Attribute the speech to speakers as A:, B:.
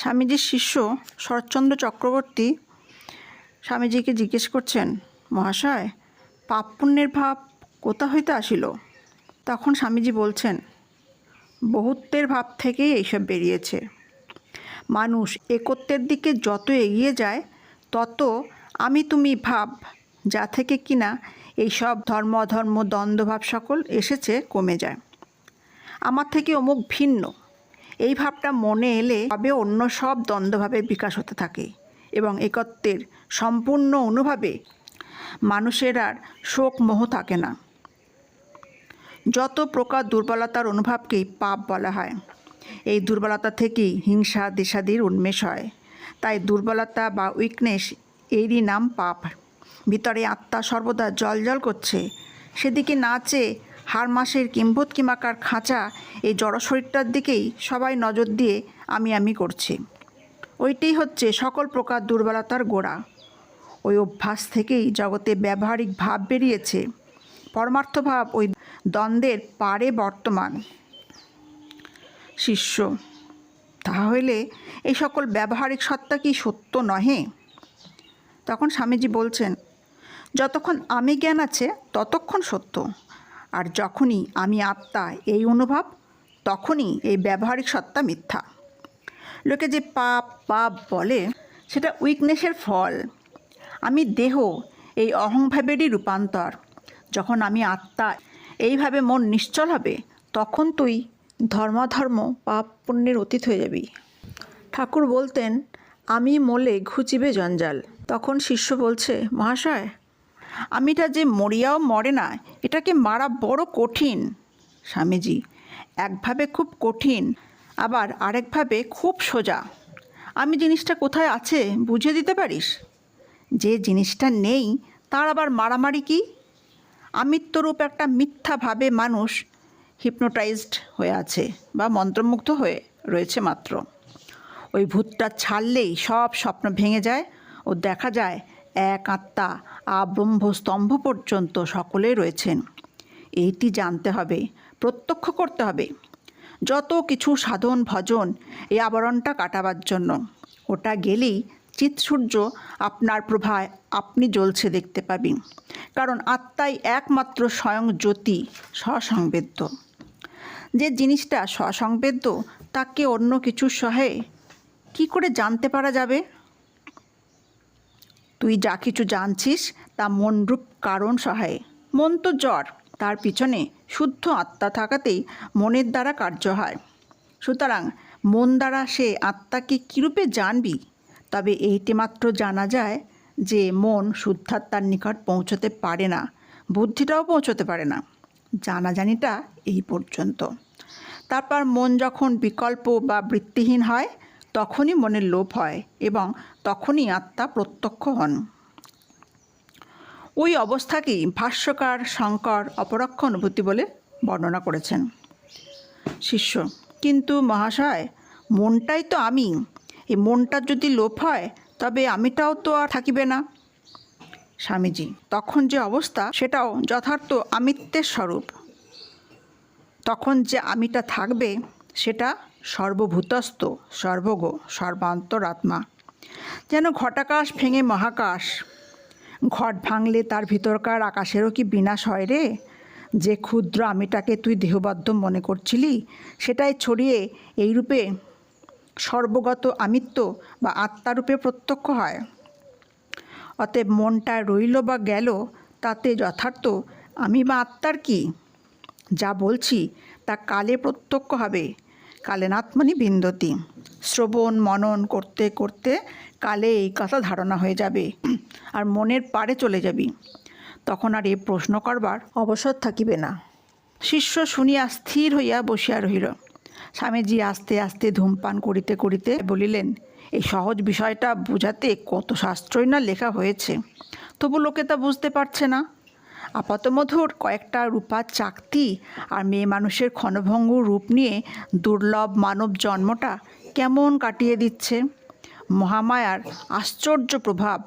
A: স্বামীজির শিষ্য শরৎচন্দ্র চক্রবর্তী স্বামীজিকে জিজ্ঞেস করছেন, মহাশয়, পাপ পুণ্যের ভাব কোথা হইতে আসিল? তখন স্বামীজি বলছেন, বহুত্বের ভাব থেকেই এইসব বেরিয়েছে। মানুষ একত্বের দিকে যত এগিয়ে যায়, তত আমি তুমি ভাব, যা থেকে কিনা এইসব ধর্ম অধর্ম দ্বন্দ্বভাব সকল এসেছে কমে যায়। আমার থেকে অমুক ভিন্ন। এই ভাবটা মনে এলে তবে অন্য সব দ্বন্দ্বভাবের বিকাশ হতে থাকে এবং একত্বের সম্পূর্ণ অনুভাবে মানুষের আর শোক মোহ থাকে না। যত প্রকার দুর্বলতার অনুভবকেই পাপ বলা হয়, এই দুর্বলতা থেকেই হিংসা, দেশাদির উন্মেষ হয়। তাই দুর্বলতা বা উইকনেস এরই নাম পাপ। ভিতরে আত্মা সর্বদা জল করছে। সেদিকে নাচে হার মাসের কিম্ভূত কিমাকার খাঁচা এই জড় শরীরটার দিকেই সবাই নজর দিয়ে আমি আমি করছে। ওইটাই হচ্ছে সকল প্রকার দুর্বলতার গোড়া। ওই অভ্যাস থেকেই জগতে ব্যবহারিক ভাব বেরিয়েছে। পরমার্থভাব ওই দ্বন্দ্বের পারে বর্তমান। শিষ্য তাহা হইলে এই সকল ব্যবহারিক সত্তা কি সত্য নহে? তখন স্বামীজি বলছেন, যতক্ষণ আমি জ্ঞান আছে, ততক্ষণ সত্য। আর যখনই আমি আত্মা এই অনুভব, তখনই এই ব্যবহারিক সত্তা মিথ্যা। লোকে যে পাপ পাপ বলে, সেটা উইকনেসের ফল। আমি দেহ এই অহংভাবেরই রূপান্তর। যখন আমি আত্মা এইভাবে মন নিশ্চল হবে, তখন তুই ধর্মাধর্ম, পাপ পুণ্যের অতীত হয়ে যাবি। ঠাকুর বলতেন, আমি মোলে ঘুচিবে জঞ্জাল। তখন শিষ্য বলছে, মহাশয় আমিটা যে মরিয়াও মরে না, এটাকে মারা বড় কঠিন। স্বামীজি, একভাবে খুব কঠিন, আবার আরেকভাবে খুব সোজা। আমি জিনিসটা কোথায় আছে বুঝে দিতে পারিস? যে জিনিসটা নেই, তার আবার মারামারি কি? আমিত্বরূপ একটা মিথ্যাভাবে মানুষ হিপনোটাইজড হয়ে আছে বা মন্ত্রমুগ্ধ হয়ে রয়েছে মাত্র। ওই ভূতটা ছাড়লেই সব স্বপ্ন ভেঙে যায় ও দেখা যায় এক আত্মা আব্রহ্ম স্তম্ভ পর্যন্ত সকলেই রয়েছেন। এইটি জানতে হবে, প্রত্যক্ষ করতে হবে। যত কিছু সাধন, ভজন, এই আবরণটা কাটাবার জন্য, ওটা গেলেই চিৎসূর্য আপনার প্রভায় আপনি জ্বলছে দেখতে পাবেন কারণ আত্মাই একমাত্র স্বয়ং জ্যোতি, স্বসংবেদ্য। যে জিনিসটা স্বসংবেদ্য, তাকে অন্য কিছুর সহে কি করে জানতে পারা যাবে? তুই যা কিছু জানছিস, তা মনরূপ কারণ সহায়ে। মন তো জ্বর, তার পিছনে শুদ্ধ আত্মা থাকাতেই মনের দ্বারা কার্য হয়। সুতরাং মন দ্বারা সে আত্মাকে কীরূপে জানবি? তবে এইটি মাত্র জানা যায় যে মন শুদ্ধাত্মার নিকট পৌঁছতে পারে না, বুদ্ধিটাও পৌঁছতে পারে না। জানাজানিটা এই পর্যন্ত। তারপর মন যখন বিকল্প বা বৃত্তিহীন হয় তখনই মনের লোভ হয় এবং তখনই আত্মা প্রত্যক্ষ হন। ওই অবস্থাকেই ভাষ্যকার শঙ্কর অপরক্ষ অনুভূতি বলে বর্ণনা করেছেন। শিষ্য, কিন্তু মহাশয়, মনটাই তো আমি। এই মনটার যদি লোভ হয়, তবে আমিটাও তো আর থাকিবে না। স্বামীজি, তখন যে অবস্থা, সেটাও যথার্থ আমিত্বের স্বরূপ। তখন যে আমিটা থাকবে, সেটা সর্বভূতস্থ সর্বগ সর্বান্তরাত্মা। যেন ঘটাকাশ ভেঙে মহাকাশ। ঘট ভাঙলে তার ভিতরকার আকাশেরও কি বিনাশ হয় রে? যে ক্ষুদ্র আমিটাকে তুই দেহবদ্ধ মনে করছিলি, সেটাই ছড়িয়ে এই রূপে সর্বগত আমিত্ব বা আত্মারূপে প্রত্যক্ষ হয়। অতএব মনটা রইল বা গেল, তাতে যথার্থ আমি বা আত্মার কি? যা বলছি তা কালে প্রত্যক্ষ হবে। কালেনাত্মনি বিন্দতি। শ্রবণ, মনন করতে করতে কালে এই কথা ধারণা হয়ে যাবে আর মনের পারে চলে যাবি। তখন আর এ প্রশ্ন করবার অবসর থাকিবে না। শিষ্য শুনিয়া স্থির হইয়া বসিয়া রহিল। স্বামীজি আস্তে আস্তে ধূমপান করিতে করিতে বলিলেন, এই সহজ বিষয়টা বোঝাতে কত শাস্ত্রই না লেখা হয়েছে। তবু লোকে তা বুঝতে পারছে না। আপাতমধুর কয়েকটা রূপা চাকতি আর মেয়ে মানুষের ক্ষণভঙ্গ রূপ নিয়ে দুর্লভ মানব জন্মটা কেমন কাটিয়ে দিচ্ছে? মহামায়ার আশ্চর্য প্রভাব।